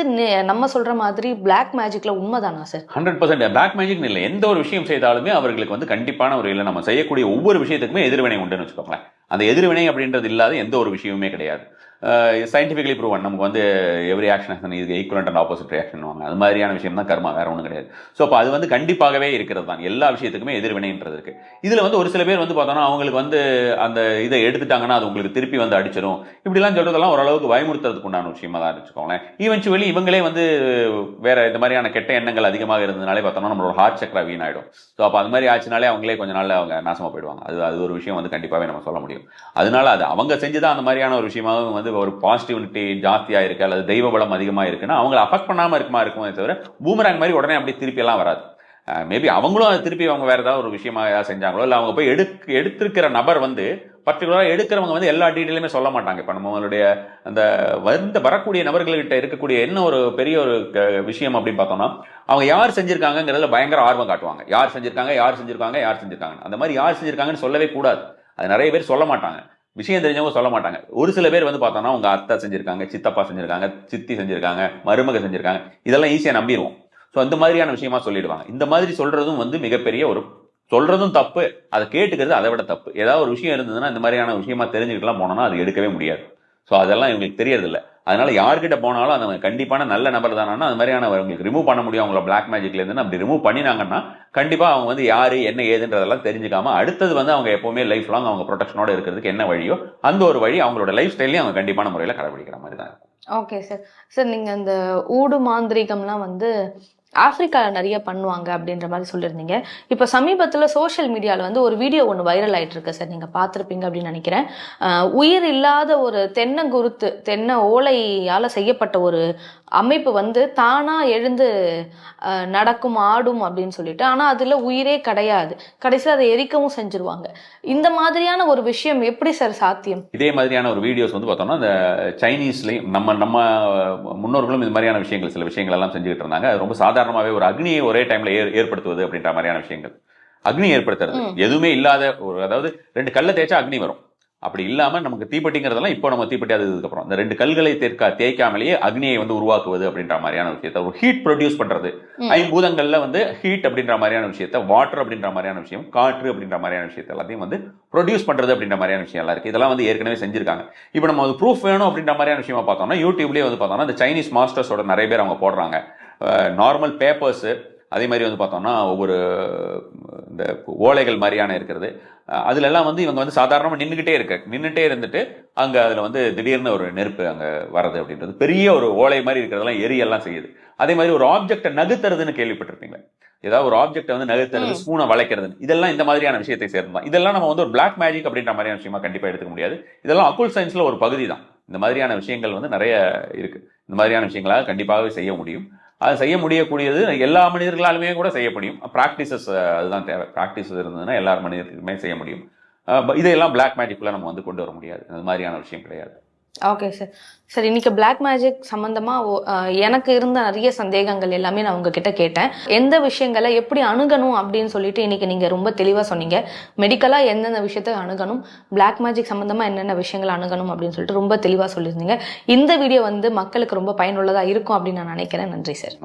நம்ம சொல்ல சொல்ற மாதிரி பிளாக் மேஜிக்ல உண்மைதானா sir
hundred percent black magic இல்லை எந்த ஒரு விஷயம் செய்தாலுமே அவர்களுக்கு வந்து கண்டிப்பான ஒரு இல்லை. நம்ம செய்யக்கூடிய ஒவ்வொரு விஷயத்துக்குமே எதிர்வினை உண்டுன்னு வச்சுக்கோங்களேன். அந்த எதிர்வினை அப்படின்றது இல்லாத எந்த ஒரு விஷயமுமே கிடையாது. சயின்டிஃபிகலி ப்ரூவன் நமக்கு வந்து எவ்ரி ஆக்ஷன் இது ஈக்குவலண்ட் அண்ட் ஆப்போசிட் ரியாக்ஷன் வாங்க அது மாதிரியான விஷயம் தான் கர்மா வேற ஒன்றும் கிடையாது. ஸோ அப்போ அது வந்து கண்டிப்பாகவே இருக்கிறது தான். எல்லா விஷயத்துக்குமே எதிர்வினைன்றது இருக்கு. இதில் வந்து ஒரு சில பேர் வந்து பார்த்தோம்னா அவங்களுக்கு வந்து அந்த இதை எடுத்துட்டாங்கன்னா அது உங்களுக்கு திருப்பி வந்து அடிச்சிடும் இப்படிலாம் சொல்றதெல்லாம் ஓரளவுக்கு பயமுறுத்துறதுக்கு உண்டான விஷயமா தான் வச்சுக்கோங்களேன். ஈவென்ச்சுவலி இவங்களே வந்து வேற இந்த மாதிரியான கெட்ட எண்ணங்கள் அதிகமாக இருந்ததுனாலே பார்த்தோம்னா நம்மளோட ஹார்ட் சக்கரா வீணாயிடும். ஸோ அப்போ அது மாதிரி ஆச்சுனாலே அவங்களே கொஞ்ச நாள் அவங்க நாசமாக போயிடுவாங்க. அது அது ஒரு விஷயம் வந்து கண்டிப்பாகவே நம்ம சொல்ல முடியும். அதனால அது அவங்க செஞ்சு தான் அந்த மாதிரியான ஒரு விஷயமாக வந்து ஒரு பாசிட்டிவிட்டி ஜாஸ்தியாக இருக்கு அல்லது தெய்வ பலம் அதிகமாக இருக்குன்னா அவங்களை அஃபெக்ட் பண்ணாமல் இருக்குமா இருக்குமே தவிர பூமராங் மாதிரி உடனே அப்படி திருப்பியெல்லாம் வராது. மேபி அவங்களும் அதை திருப்பி அவங்க வேற ஏதாவது ஒரு விஷயமா ஏதாவது செஞ்சாங்களோ இல்லை அவங்க போய் எடுக்க எடுத்திருக்கிற நபர் வந்து பர்டிகுலராக எடுக்கிறவங்க வந்து எல்லா டீட்டெயிலுமே சொல்ல மாட்டாங்க. இப்போ நம்மளுடைய அந்த வந்து வரக்கூடிய நபர்கள்கிட்ட இருக்கக்கூடிய என்ன ஒரு பெரிய ஒரு க- விஷயம் அப்படின்னு பார்த்தோம்னா அவங்க யார் செஞ்சிருக்காங்கங்கிறதுல பயங்கர ஆர்வம் காட்டுவாங்க. யார் செஞ்சிருக்காங்க யார் செஞ்சிருக்காங்க யார் செஞ்சிருக்காங்க அந்த மாதிரி யார் செஞ்சிருக்காங்கன்னு சொல்லவே கூடாது. அது நிறைய பேர் சொல்ல மாட்டாங்க. விஷயம் தெரிஞ்சவங்க சொல்ல மாட்டாங்க. ஒரு சில பேர் வந்து பார்த்தோம்னா உங்கள் அத்தை செஞ்சிருக்காங்க சித்தப்பா செஞ்சிருக்காங்க சித்தி செஞ்சுருக்காங்க மருமக செஞ்சிருக்காங்க இதெல்லாம் ஈஸியாக நம்பிடுவோம் ஸோ அந்த மாதிரியான விஷயமா சொல்லிடுவாங்க. இந்த மாதிரி சொல்கிறதும் வந்து மிகப்பெரிய ஒரு சொல்கிறதும் தப்பு அதை கேட்டுக்கிறது அதை விட தப்பு. ஏதாவது ஒரு விஷயம் இருந்ததுன்னா இந்த மாதிரியான விஷயமா தெரிஞ்சுக்கிட்டுலாம் போனோம்னா அது எடுக்கவே முடியாது. ஸோ அதெல்லாம் இவங்களுக்கு தெரியறதில்ல. அதனால யார்கிட்ட போனாலும் அந்த கண்டிப்பான நல்ல நபர் தானா அது மாதிரியான அவங்களுக்கு ரிமூவ் பண்ண முடியும். அவங்கள பிளாக் மேஜிக்லேருந்து அப்படி ரிமூவ் பண்ணினாங்கன்னா கண்டிப்பாக அவங்க வந்து யார் என்ன ஏதுன்றதெல்லாம் தெரிஞ்சுக்காம அடுத்தது வந்து அவங்க எப்போவுமே லைஃப் லாங் அவங்க ப்ரொடெக்ஷனோட இருக்கிறதுக்கு என்ன வழியோ அந்த ஒரு வழி அவங்களோட லைஃப் ஸ்டைலையும் அவங்க கண்டிப்பான முறையில் கடைபிடிக்கிற மாதிரி தான் இருக்கும்.
ஓகே சார் சார் நீங்கள் அந்த ஊடு மாந்திரிகம்லாம் வந்து ஆப்பிரிக்கால நிறைய பண்ணுவாங்க அப்படின்ற மாதிரி சொல்லியிருந்தீங்க. இப்போ சமீபத்தில் சோஷியல் மீடியாவில் வந்து ஒரு வீடியோ ஒன்று வைரல் ஆகிட்டு இருக்கு சார். நீங்கள் பார்த்துருப்பீங்க அப்படின்னு நினைக்கிறேன். உயிர் இல்லாத ஒரு தென்னங்குருத்து தென்னை ஓலையால் செய்யப்பட்ட ஒரு அமைப்பு வந்து தானாக எழுந்து நடக்கும் ஆடும் அப்படின்னு சொல்லிட்டு. ஆனால் அதில் உயிரே கிடையாது. கடைசியில் அதை எரிக்கவும் செஞ்சுருவாங்க. இந்த மாதிரியான ஒரு விஷயம் எப்படி சார் சாத்தியம்?
இதே மாதிரியான ஒரு வீடியோஸ் வந்து பார்த்தோம்னா இந்த சைனீஸ்லேயும் நம்ம நம்ம முன்னோர்களும் இந்த மாதிரியான விஷயங்கள் சில விஷயங்கள் எல்லாம் செஞ்சுக்கிட்டு இருந்தாங்க. அது ரொம்ப சாதாரண சாதாரணமாகவே ஒரு அக்னியை ஒரே டைம்ல ஏற் ஏற்படுத்துவது அப்படின்ற மாதிரியான விஷயங்கள். அக்னி ஏற்படுத்துறது. எதுவுமே இல்லாத ஒரு அதாவது ரெண்டு கல்லை தேய்ச்சா அக்னி வரும். அப்படி இல்லாம நமக்கு தீப்பெட்டிங்கிறதெல்லாம் இப்போ நம்ம தீப்பெட்டி அதுக்கு அப்புறம். இந்த ரெண்டு கல்களை தேர்க்க தேய்க்காமலேயே அக்னியை வந்து உருவாக்குவது அப்படின்ற மாதிரியான விஷயத்த ஒரு ஹீட் ப்ரொடியூஸ் பண்றது. ஐம்பூதங்கள்ல வந்து ஹீட் அப்படின்ற மாதிரியான விஷயத்த வாட்டர் அப்படின்ற மாதிரியான விஷயம் காற்று அப்படின்ற மாதிரியான விஷயத்த எல்லாத்தையும் வந்து ப்ரொடியூஸ் பண்றது அப்படின்ற மாதிரியான விஷயம் எல்லாம் இருக்கு. இதெல்லாம் வந்து ஏற்கனவே செஞ்சிருக்காங்க. இப்போ நம்ம அது ப்ரூஃப் வேணும் அப்படின்ற மாதிரியான விஷயமா பார்த்தோம்னா யூடியூப்லேயே வந்து பார்த்தோம்னா இந்த சைனீஸ் மாஸ்டர்ஸோட நிறைய பேர் அவங்க போடுறாங்க. நார்மல் பேப்பர்ஸு அதே மாதிரி வந்து பார்த்தோம்னா ஒவ்வொரு இந்த ஓலைகள் மாதிரியான இருக்கிறது. அஹ் அதுல எல்லாம் வந்து இவங்க வந்து சாதாரணமாக நின்றுக்கிட்டே இருக்க நின்றுட்டே இருந்துட்டு அங்கே அதில் வந்து திடீர்னு ஒரு நெருப்பு அங்கே வரது அப்படின்றது. பெரிய ஒரு ஓலை மாதிரி இருக்கிறதெல்லாம் எரியெல்லாம் செய்யுது. அதே மாதிரி ஒரு ஆப்ஜெக்டை நகுத்துறதுன்னு கேள்விப்பட்டிருப்பீங்க ஏதாவது ஒரு ஆப்ஜெக்ட்டை வந்து நகர்த்துறது. ஸ்பூனை வளைக்கிறது இதெல்லாம் இந்த மாதிரியான விஷயத்தை சேர்ந்தான் இதெல்லாம் நம்ம வந்து ஒரு பிளாக் மேஜிக் அப்படின்ற மாதிரியான விஷயமா கண்டிப்பா எடுத்துக்க முடியாது. இதெல்லாம் அக்குல் சயின்ஸ்ல ஒரு பகுதி தான் இந்த மாதிரியான விஷயங்கள் வந்து நிறைய இருக்கு. இந்த மாதிரியான விஷயங்களாக கண்டிப்பாகவே செய்ய முடியும். அது செய்ய முடியக்கூடியது எல்லா மனிதர்களாலுமே கூட செய்ய முடியும். ப்ராக்டிசஸ் அதுதான் தேவை. ப்ராக்டிசஸ் இருந்ததுன்னா எல்லா மனிதர்களுமே செய்ய முடியும். இதையெல்லாம் பிளாக் மேஜிக்குள்ள நம்ம வந்து கொண்டு வர முடியாது. அது மாதிரியான விஷயம் கிடையாது.
ஓகே சார் சார் இன்னைக்கு பிளாக் மேஜிக் சம்பந்தமா எனக்கு இருந்த நிறைய சந்தேகங்கள் எல்லாமே நான் உங்ககிட்ட கேட்டேன். எந்த விஷயங்களை எப்படி அணுகணும் அப்படின்னு சொல்லிட்டு இன்னைக்கு நீங்க ரொம்ப தெளிவா சொன்னீங்க. மெடிக்கலா எந்தெந்த விஷயத்தை அணுகணும் பிளாக் மேஜிக் சம்பந்தமா என்னென்ன விஷயங்களை அணுகணும் அப்படின்னு சொல்லிட்டு ரொம்ப தெளிவா சொல்லியிருந்தீங்க. இந்த வீடியோ வந்து மக்களுக்கு ரொம்ப பயனுள்ளதா இருக்கும் அப்படின்னு நான் நினைக்கிறேன். நன்றி சார்